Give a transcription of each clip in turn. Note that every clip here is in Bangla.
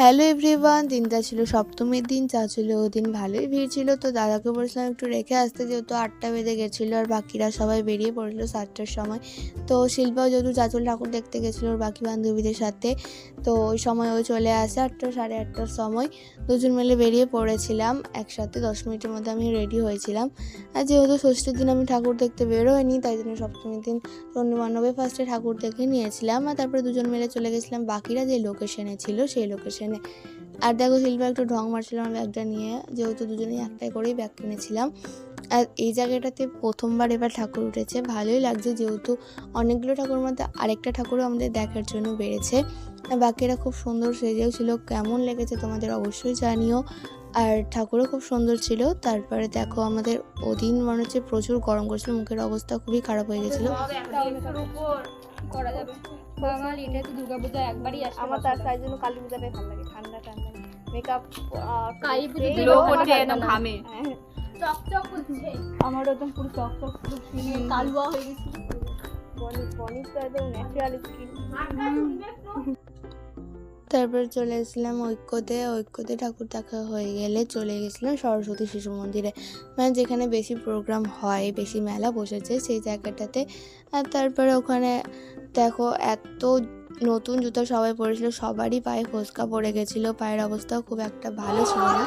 হ্যালো এভরিওয়ান দিনটা ছিল সপ্তমীর দিন চা ছিল ওদিন ভালোই ভিড় ছিল। তো দাদাকে বলেছিলাম একটু রেখে আসতে, যেহেতু আটটা বেজে গেছিল আর বাকিরা সবাই বেরিয়ে পড়ল সাতটার সময়। তো শিল্পাও যেহেতু চাচল, ঠাকুর দেখতে গেছিল ওর বাকি বান্ধবীদের সাথে। তো ওই সময় ও চলে আসে আটটা, সাড়ে আটটার সময়। দুজন মিলে বেরিয়ে পড়েছিলাম, একসাথে দশ মিনিটের মধ্যে আমি রেডি হয়েছিলাম। আর যেহেতু ষষ্ঠীর দিন আমি ঠাকুর দেখতে বেরোয়নি, তাই জন্য সপ্তমীর দিন চণ্ডীমণ্ডপে ফার্স্টে ঠাকুর দেখে নিয়েছিলাম। আর তারপরে দুজন মিলে চলে গেছিলাম, বাকিরা যে লোকেশনে ছিল সেই লোকেশনে আর দেখো শিল্পা একটু ঢং মারছিল আমার ব্যাগটা নিয়ে, যেহেতু দুজনেই একটাই করেই ব্যাগ কিনেছিলাম। আর এই জায়গাটাতে প্রথমবার এবার ঠাকুর উঠেছে, ভালোই লাগছে যেহেতু অনেকগুলো ঠাকুরের মধ্যে আরেকটা ঠাকুরও আমাদের দেখার জন্য বেড়েছে। বাকিরা খুব সুন্দর সেজেও ছিল, কেমন লেগেছে তোমাদের অবশ্যই জানিও। আর ঠাকুরও খুব সুন্দর ছিল, তারপরে দেখো আমাদের ওদিন মনে হচ্ছে প্রচুর গরম করছিল, মুখের অবস্থা খুবই খারাপ হয়ে গেছিল। করা যাবে। বাঙালি এটা তো দুর্গাপূজা একবারই আসে আমার তার তাই জন্য কালী পূজাটাই ভালো লাগে ঠান্ডা ঠান্ডা। মেকআপ কালী পুজো আমার করছে, একদম। ঘামে। হ্যাঁ, চকচক করছে। আমার একদম পুরো চক চক পুরো স্কিন কালুয়া হয়ে গেছে। বনি বনি তো একদম ন্যাচারাল স্কিন তারপর চলে এসেছিলাম ঐক্যতে। ঐক্যতে ঠাকুর দেখা হয়ে গেলে চলে গেছিলাম সরস্বতী শিশু মন্দিরে। মানে যেখানে বেশি প্রোগ্রাম হয়, বেশি মেলা বসেছে সেই জায়গাটাতে। আর তারপরে ওখানে দেখো এত নতুন জুতো সবাই পরেছিল, সবারই পায়ে ফোসকা পড়ে গেছিল। পায়ের অবস্থাও খুব একটা ভালো ছিল না।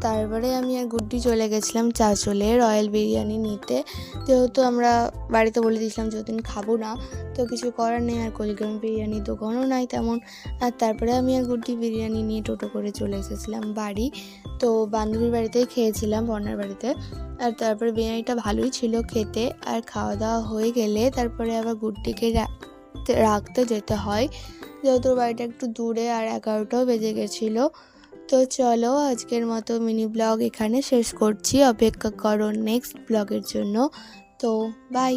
তারপরে আমি আর গুড্ডি চলে গেছিলাম চাঁচলে রয়্যাল বিরিয়ানি নিতে। যেহেতু আমরা বাড়িতে বলে দিয়েছিলাম যতদিন খাব না, তো কিছু করার নেই, আর কলিগ্রাম বিরিয়ানি দোকানও নাই তেমন। আর তারপরে আমি আর গুড্ডি বিরিয়ানি নিয়ে টোটো করে চলে এসেছিলাম বাড়ি। তো বান্ধবীর বাড়িতেই খেয়েছিলাম, বর্ণার বাড়িতে। আর তারপরে বিরিয়ানিটা ভালোই ছিল খেতে। আর খাওয়া দাওয়া হয়ে গেলে তারপরে আবার গুড্ডিকে রাখতে যেতে হয়। যেহেতু বাড়িটা একটু দূরে, আর এগারোটাও বেজে গেছিল। তো চলো আজকের মতো মিনি ব্লগ এখানে শেষ করছি। অপেক্ষা করো নেক্সট ব্লগের জন্য। তো বাই